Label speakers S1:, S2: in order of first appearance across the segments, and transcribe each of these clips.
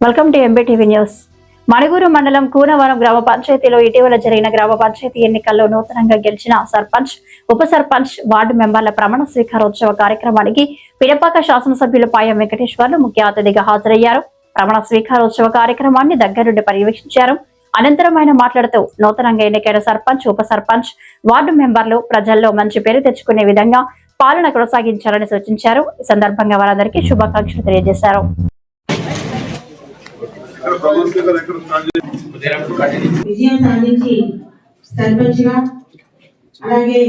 S1: Welcome to MBTV news Manuguru మండలం కూనవరం గ్రామ పంచాయతీలో ఇటీవల జరిగిన గ్రామ పంచాయతీ ఎన్నికల్లో నూతనంగా గెలిచిన సర్పంచ్ ఉప సర్పంచ్ వార్డు మెంబర్ల ప్రమాణ స్వీకారోత్సవ కార్యక్రమానికి పిడపాక శాసనసభ్యులు పాయం వెంకటేశ్వర్లు ముఖ్య అతిథిగా హాజరయ్యారు. ప్రమాణ స్వీకారోత్సవ కార్యక్రమాన్ని దగ్గరుండి పర్యవేక్షించారు. అనంతరం ఆయన మాట్లాడుతూ నూతనంగా ఎన్నికైన సర్పంచ్ ఉప సర్పంచ్ వార్డు మెంబర్లు ప్రజల్లో మంచి పేరు తెచ్చుకునే విధంగా పాలన కొనసాగించాలని సూచించారు. ఈ సందర్భంగా వారందరికీ శుభాకాంక్షలు తెలియజేశారు
S2: ఇక్కడ ప్రమాణ స్వీకారం ఎక్కడ స్టార్ట్ చేసి
S3: విజయం సాధించి సర్పంచ్గా అలాగే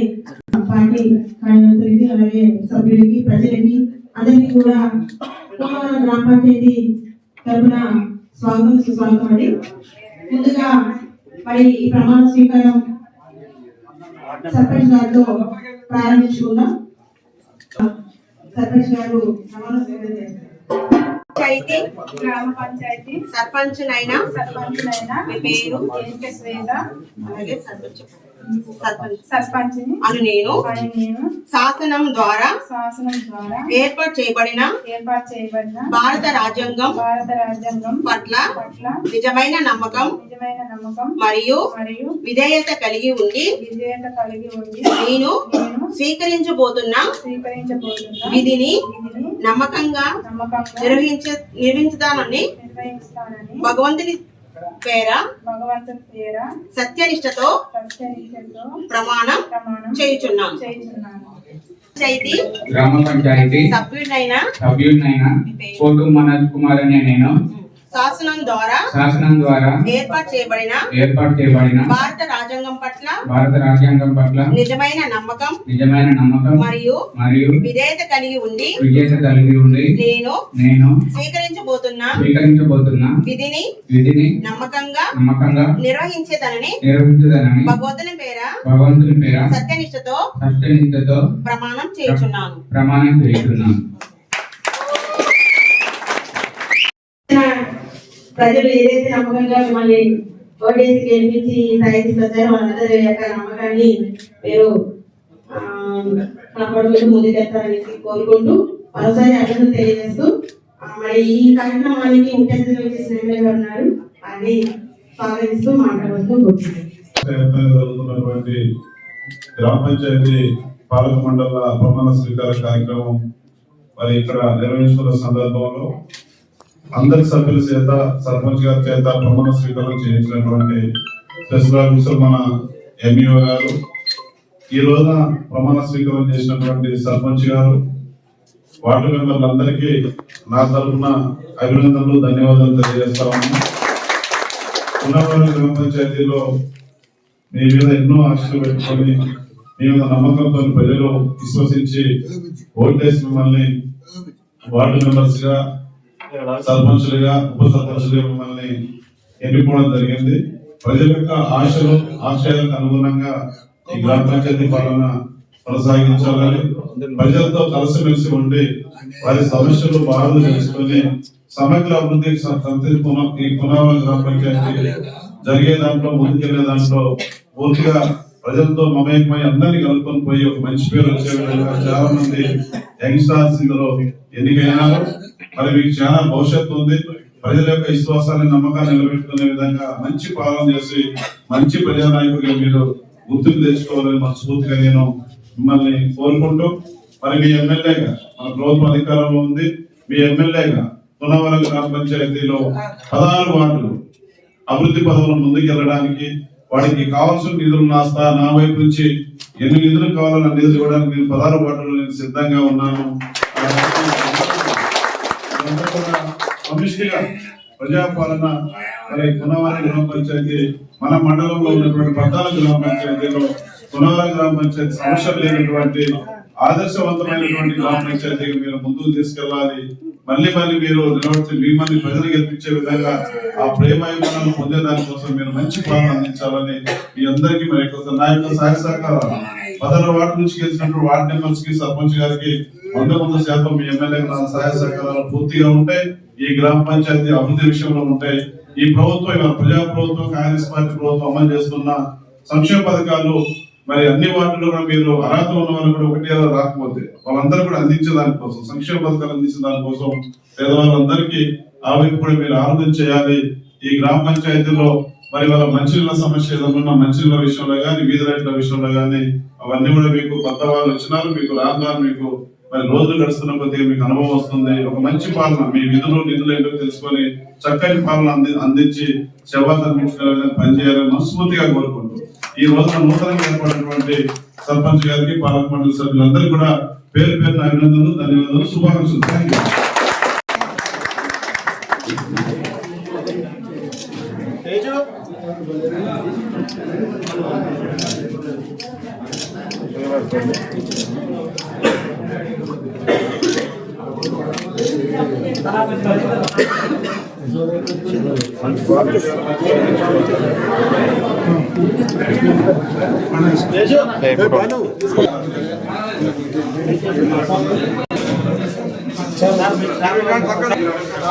S3: పార్టీ కార్యకర్తలకి అలాగే సభ్యులకి ప్రజలకి అందరికీ కూడా పోలవరం గ్రామ పంచాయతీ తరఫున స్వాగతం సుస్వాగతం అండి. ముందుగా మరి ఈ ప్రమాణ స్వీకారం సర్పంచ్ గారితో ప్రారంభించుకుందాం. సర్పంచ్ గారు ప్రమాణ స్వీకారం చేస్తారు.
S4: పంచాయతీ?
S5: గ్రామ పంచాయతీ
S4: సర్పంచ్ నైనా
S5: సర్పంచులైన.
S4: మీ పేరు? అలాగే సర్పంచ్. సర్పంచ్ అని నేను. శాసనం ద్వారా
S5: శాసనం ద్వారా
S4: ఏర్పాటు చేయబడిన
S5: ఏర్పాటు చేయబడిన
S4: భారత రాజ్యాంగం
S5: భారత రాజ్యాంగం
S4: పట్ల
S5: పట్ల
S4: నిజమైన నమ్మకం
S5: నిజమైన నమ్మకం
S4: మరియు
S5: మరియు
S4: విధేయత కలిగి ఉండి
S5: విజేత కలిగి ఉండి
S4: నేను
S5: నేను
S4: స్వీకరించబోతున్న
S5: స్వీకరించబోతున్న
S4: విధిని నమ్మకంగా
S5: నమ్మకంగా
S4: నిర్వహించ నిర్వహించుతానని భగవంతుని పేర?
S5: భగవంతుని పేర?
S4: సత్యనిష్టతో
S5: సత్యనిష్టతో
S4: ప్రమాణం
S5: ప్రమాణం
S4: చేయుచున్నాను
S5: చేయుచున్నాను.
S4: పంచాయతీ
S6: గ్రామ పంచాయతీ
S4: సభ్యుడినైన
S6: సభ్యుడినైన కోటు మనోజ్ కుమార్ అనే నేను.
S4: శాసనం ద్వారా
S6: శాసనం ద్వారా
S4: ఏర్పాటు చేయబడిన
S6: ఏర్పాటు చేయబడిన
S4: భారత రాజ్యాంగం పట్ల
S6: భారత రాజ్యాంగం పట్ల
S4: నిజమైన నమ్మకం
S6: నిజమైన నమ్మకం
S4: మరియు
S6: మరియు
S4: విధేయత కలిగి ఉండి
S6: విజేత కలిగి ఉండి
S4: నేను
S6: నేను
S4: స్వీకరించబోతున్న
S6: స్వీకరించబోతున్న
S4: విధిని
S6: విధిని
S4: నమ్మకంగా
S6: నమ్మకంగా
S4: నిర్వహించేదనని
S6: నిర్వహించదనని
S4: భగవంతుని పేర
S6: భగవంతుని పేర
S4: సత్యనిష్టతో
S6: సత్యనిష్టతో
S4: ప్రమాణం చేయుచున్నాను.
S6: ప్రమాణం చేస్తున్నాను
S3: ప్రజలు ఏదైతే నమ్మకంగా మిమ్మల్ని ఓటేసి గెలిపించి స్థాయి తీసుకొచ్చారో వాళ్ళందరి యొక్క నమ్మకాన్ని మీరు ఆ, కాపాడుకుంటూ ముందుకెళ్తారనేసి కోరుకుంటూ మరోసారి అభినందన తెలియజేస్తూ మరి ఈ కార్యక్రమానికి ముఖ్య అతిథులు వచ్చేసిన ఎమ్మెల్యే ఉన్నారు. అది స్వాగతిస్తూ మాట్లాడుతూ
S2: జరుగుతున్నటువంటి గ్రామ పంచాయతీ పాలక మండల ప్రమాణ స్వీకార కార్యక్రమం మరి ఇక్కడ నిర్వహించుకున్న సందర్భంలో అందరి సభ్యుల చేత సర్పంచ్ గారి చేత ప్రమాణ స్వీకారం చేయించినటువంటి స్పెషల్ మన ఎంఈఓ గారు ఈ రోజున ప్రమాణ స్వీకారం చేసినటువంటి సర్పంచ్ గారు వార్డు మెంబర్లందరికీ నా తరఫున అభినందనలు ధన్యవాదాలు తెలియజేస్తా ఉన్నాను. ఉన్నవారి గ్రామ పంచాయతీలో మీ మీద ఎన్నో ఆశలు పెట్టుకొని మీ మీద నమ్మకంతో ప్రజలు విశ్వసించి ఓటేసి మిమ్మల్ని వార్డు మెంబర్స్గా సర్పంచులుగా ఉప సర్పంచులుగా మిమ్మల్ని ఎన్నుకోవడం జరిగింది. ప్రజల యొక్క ఆశలు ఆశయాలకు అనుగుణంగా ఈ గ్రామ పంచాయతీ పాలన కొనసాగించాలని ప్రజలతో కలిసిమెలిసి ఉండి వారి సమస్యలు బాధలు తెలుసుకొని సమగ్ర అభివృద్ధికి స- ఈ పునరావరణ గ్రామ పంచాయతీ జరిగే దాంట్లో ముందుకెళ్ళే దాంట్లో పూర్తిగా ప్రజలతో మమేకమై అందరినీ కలుపుకొని పోయి ఒక మంచి పేరు వచ్చే విధంగా చాలా మంది యంగ్స్టార్స్ ఇందులో ఎన్నికైనారు. మరి మీకు చాలా భవిష్యత్తు ఉంది. ప్రజల యొక్క విశ్వాసాన్ని నమ్మకాన్ని నిలబెట్టుకునే విధంగా మంచి పాలన చేసి మంచి ప్రజానాయకుడిగా మీరు గుర్తులు తెచ్చుకోవాలని మనస్ఫూర్తిగా నేను మిమ్మల్ని కోరుకుంటూ మరి మీ ఎమ్మెల్యేగా మన ప్రభుత్వం అధికారంలో ఉంది. మీ ఎమ్మెల్యేగా పునవరం గ్రామ పంచాయతీలో పదహారు వార్డులు అభివృద్ధి పదవులు ముందుకెళ్ళడానికి వాడికి కావాల్సిన నిధులు నా స్థా నా వైపు నుంచి ఎన్ని నిధులు కావాలన్న నిధులు ఇవ్వడానికి నేను పదహారు వార్డులు నేను సిద్ధంగా ఉన్నాను. ప్రజాపాలన మరి గుణవారి గ్రామ పంచాయతీ మన మండలంలో ఉన్నటువంటి పద్నాల గ్రామ పంచాయతీలో పునవారి గ్రామ పంచాయతీ సమస్యలు లేనటువంటి ఆదర్శవంతమైనటువంటి గ్రామ పంచాయతీగా మీరు ముందుకు తీసుకెళ్ళాలి. మళ్ళీ మళ్ళీ మీరు నిలబడితే మిమ్మల్ని ప్రజలు గెలిపించే విధంగా ఆ ప్రేమ పొందే దానికోసం మీరు మంచి పాలన అందించాలని మీ అందరికీ మరి నా యొక్క సహాయ సహకారాలు. పదహారు వార్డు నుంచి గెలిచినప్పుడు వార్డు మెంబర్స్కి సర్పంచ్ గారికి వంద వంద శాతం మీ ఎమ్మెల్యే నా సహాయ సహకారాలు పూర్తిగా ఉంటాయి. ఈ గ్రామ పంచాయతీ అభివృద్ధి విషయంలో ఉంటాయి ఈ ప్రభుత్వం ఇవాళ ప్రజా ప్రభుత్వం కాంగ్రెస్ పార్టీ ప్రభుత్వం అమలు చేస్తున్న సంక్షేమ పథకాలు మరి అన్ని వార్డులు కూడా మీరు అర్హత ఉన్న వాళ్ళు కూడా ఒకటి రాకపోతే వాళ్ళందరూ కూడా అందించే దానికోసం సంక్షేమ పథకాలు అందించే దానికోసం పేదవాళ్ళందరికీ ఆ వైపు కూడా మీరు ఆలోచన చేయాలి. ఈ గ్రామ పంచాయతీలో మరి వాళ్ళ మంచినీళ్ళ సమస్య ఏదన్నా ఉన్న మంచినీళ్ళ విషయంలో కానీ వీధి రైతుల విషయంలో కానీ అవన్నీ కూడా మీకు కొత్త వాళ్ళు వచ్చినారు మీకు రాను మీకు మరి రోజులు గడుస్తున్న కొద్దిగా మీకు అనుభవం వస్తుంది. ఒక మంచి పాలన మీ విధులు నిధులు ఏంటో తెలుసుకొని చక్కటి పాలన అంది అందించి సేవలు అందించిన పనిచేయాలని మనస్ఫూర్తిగా కోరుకుంటూ ఈ రోజున నూతనంగా ఏర్పడినటువంటి సర్పంచ్ గారికి పాలక మండలి సభ్యులందరికీ కూడా పేరు పేరున అభినందనలు ధన్యవాదాలు శుభాకాంక్షలు. థ్యాంక్ యూ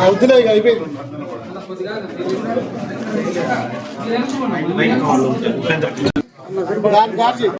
S7: అవుతున్నాయి ఇక అయిపోయింది. దాని కాచి